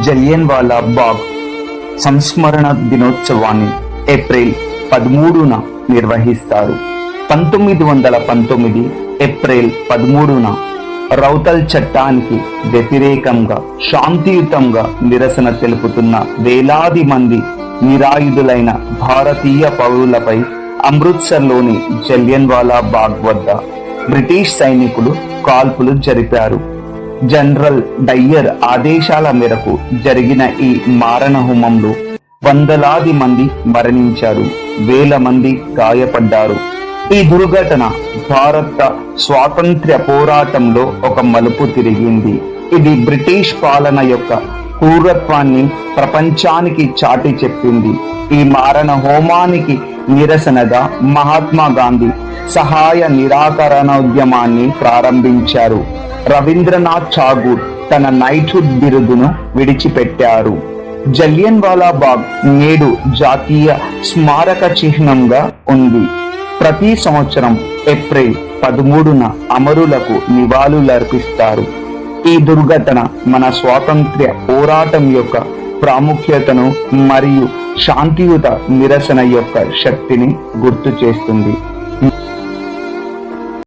జలియన్ వాలా బాగ్. సంస్మరణ దినోత్సవాన్ని ఏప్రిల్ పదమూడున నిర్వహిస్తారు. పంతొమ్మిది వందల పంతొమ్మిది ఏప్రిల్ పదమూడున రౌతల్ చట్టానికి వ్యతిరేకంగా శాంతియుతంగా నిరసన తెలుపుతున్న వేలాది మంది నిరాయుధులైన భారతీయ పౌరులపై అమృత్సర్లోని జలియన్వాలా బాగ్ వద్ద బ్రిటిష్ సైనికులు కాల్పులు జరిపారు. జనరల్ డయ్యర్ ఆదేశాల మేరకు జరిగిన ఈ మారణ హోమంలో వందలాది మంది మరణించారు. వేల మంది గాయపడ్డారు. ఈ దుర్ఘటన భారత స్వాతంత్ర్య పోరాటంలో ఒక మలుపు తిరిగింది. ఇది బ్రిటిష్ పాలన యొక్క క్రూరత్వాన్ని ప్రపంచానికి చాటి చెప్పింది. ఈ మారణ హోమానికి నిరసనగా మహాత్మా గాంధీ సహాయ నిరాకరణోద్యమాన్ని ప్రారంభించారు. రవీంద్రనాథ్ ఠాగూర్ తన నైట్హుడ్ బిరుదును విడిచిపెట్టారు. జలియన్ బాగ్ నేడు జాతీయ స్మారక చిహ్నంగా ఉంది. ప్రతి సంవత్సరం ఏప్రిల్ పదమూడున అమరులకు నివాళులర్పిస్తారు. ఈ దుర్ఘటన మన స్వాతంత్ర్య పోరాటం యొక్క ప్రాముఖ్యతను మరియు శాంతియుత నిరసన యొక్క శక్తిని గుర్తు చేస్తుంది.